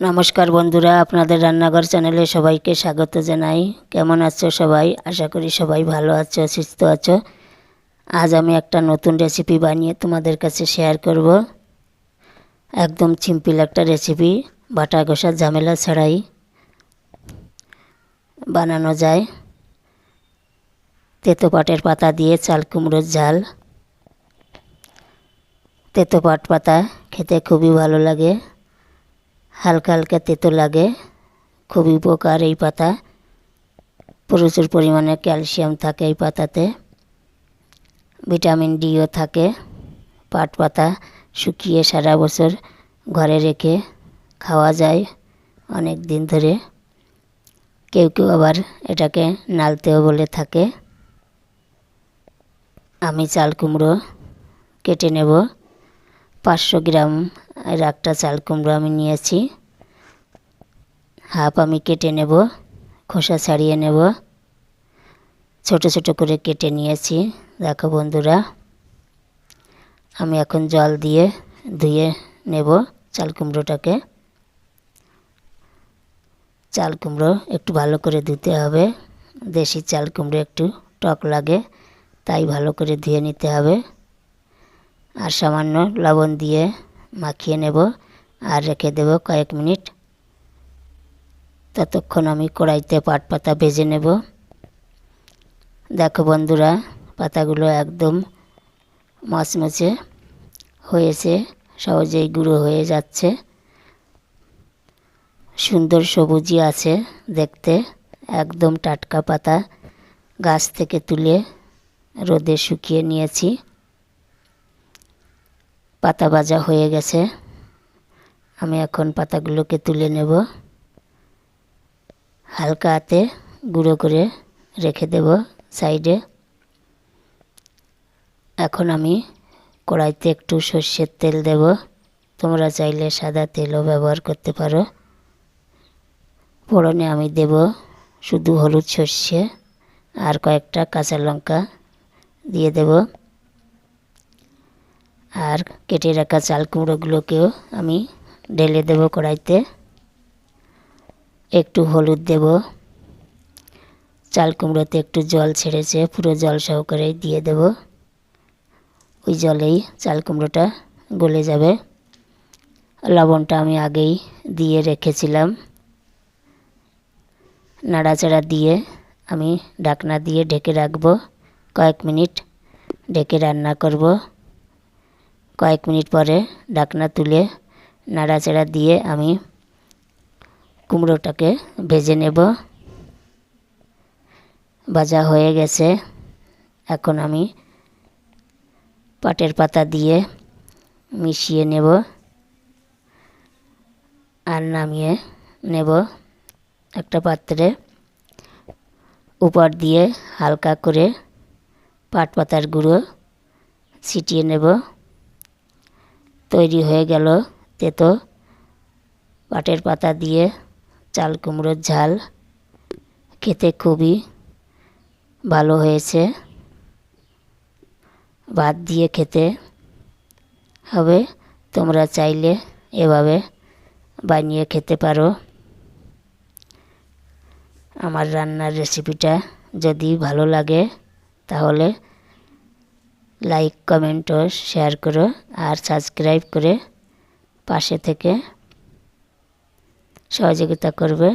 নমস্কার বন্ধুরা, আপনাদের রান্নাঘর চ্যানেলে সবাইকে স্বাগত জানাই। কেমন আছো সবাই? আশা করি সবাই ভালো আছো সুস্থ আছো। আজ আমি একটা নতুন রেসিপি বানিয়ে তোমাদের কাছে শেয়ার করব। একদম সিম্পল একটা রেসিপি বাটা ঘষার ঝামেলা ছাড়াই বানানো যায়। তেতো পাটের পাতা দিয়ে চাল, কুমড়োর ঝাল। তেতো পাট পাতা খেতে খুবই ভালো লাগে। হালকা হালকা তেতো লাগে। খুবই উপকার এই পাতা। প্রচুর পরিমাণে ক্যালসিয়াম থাকে এই পাতাতে। ভিটামিন ডিও থাকে পাট পাতা শুকিয়ে সারা বছর ঘরে রেখে খাওয়া যায় অনেক দিন ধরে। কেউ কেউ আবার এটাকে নালতেও বলে থাকে। আমি চাল কুমড়ো কেটে নেব। পাঁচশো গ্রাম এর একটা চাল কুমড়ো আমি নিয়েছি। হাফ আমি কেটে নেব, খোসা ছাড়িয়ে নেব। ছোট ছোট করে কেটে নিয়েছি, দেখো বন্ধুরা। আমি এখন জল দিয়ে ধুয়ে নেব চাল কুমড়োটাকে। চাল কুমড়ো একটু ভালো করে ধুতে হবে। দেশি চাল কুমড়ো একটু টক লাগে, তাই ভালো করে ধুয়ে নিতে হবে। আর সামান্য লবণ দিয়ে মাখিয়ে নেব আর রেখে দেব কয়েক মিনিট। ততক্ষণ আমি কড়াইতে পাট পাতা ভেজে নেব। দেখো বন্ধুরা, পাতাগুলো একদম মচমচে হয়েছে, সহজেই গুঁড়ো হয়ে যাচ্ছে। সুন্দর সবুজই আছে দেখতে, একদম টাটকা পাতা। গাছ থেকে তুলে রোদে শুকিয়ে নিয়েছি। পাতা ভাজা হয়ে গেছে। আমি এখন পাতাগুলোকে তুলে নেব। হালকা হাতে গুঁড়ো করে রেখে দেব সাইডে। এখন আমি কড়াইতে একটু সর্ষের তেল দেব। তোমরা চাইলে সাদা তেলও ব্যবহার করতে পারো। ফোড়নে আমি দেব শুধু হলুদ সর্ষে আর কয়েকটা কাঁচা লঙ্কা দিয়ে দেব। আর কেটে রাখা চাল কুমড়োগুলোকেও আমি ঢেলে দেব কড়াইতে। একটু হলুদ দেব। চাল কুমড়োতে একটু জল ছেড়েছে, পুরো জল সহকারে দিয়ে দেব। ওই জলেই চাল কুমড়োটা গলে যাবে। লবণটা আমি আগেই দিয়ে রেখেছিলাম। নাড়াচাড়া দিয়ে আমি ঢাকনা দিয়ে ঢেকে রাখব। কয়েক মিনিট ঢেকে রান্না করব। কয়েক মিনিট পরে ঢাকনা তুলে নাড়াচাড়া দিয়ে আমি কুমড়োটাকে ভেজে নেব। ভাজা হয়ে গেছে। এখন আমি পাটের পাতা দিয়ে মিশিয়ে নেব আর নামিয়ে নেব একটা পাত্রে। উপর দিয়ে হালকা করে পাট পাতার গুঁড়ো ছিটিয়ে নেব। তৈরি হয়ে গেল তেতো। পাটের পাতা দিয়ে চাল, কুমড়োর ঝাল। খেতে খুবই ভালো হয়েছে। ভাত দিয়ে খেতে হবে। তোমরা চাইলে এভাবে বানিয়ে খেতে পারো। আমার রান্নার রেসিপিটা যদি ভালো লাগে, তাহলে লাইক কমেন্ট শেয়ার করো আর সাবস্ক্রাইব করে পাশে থেকে সহযোগিতা করবে।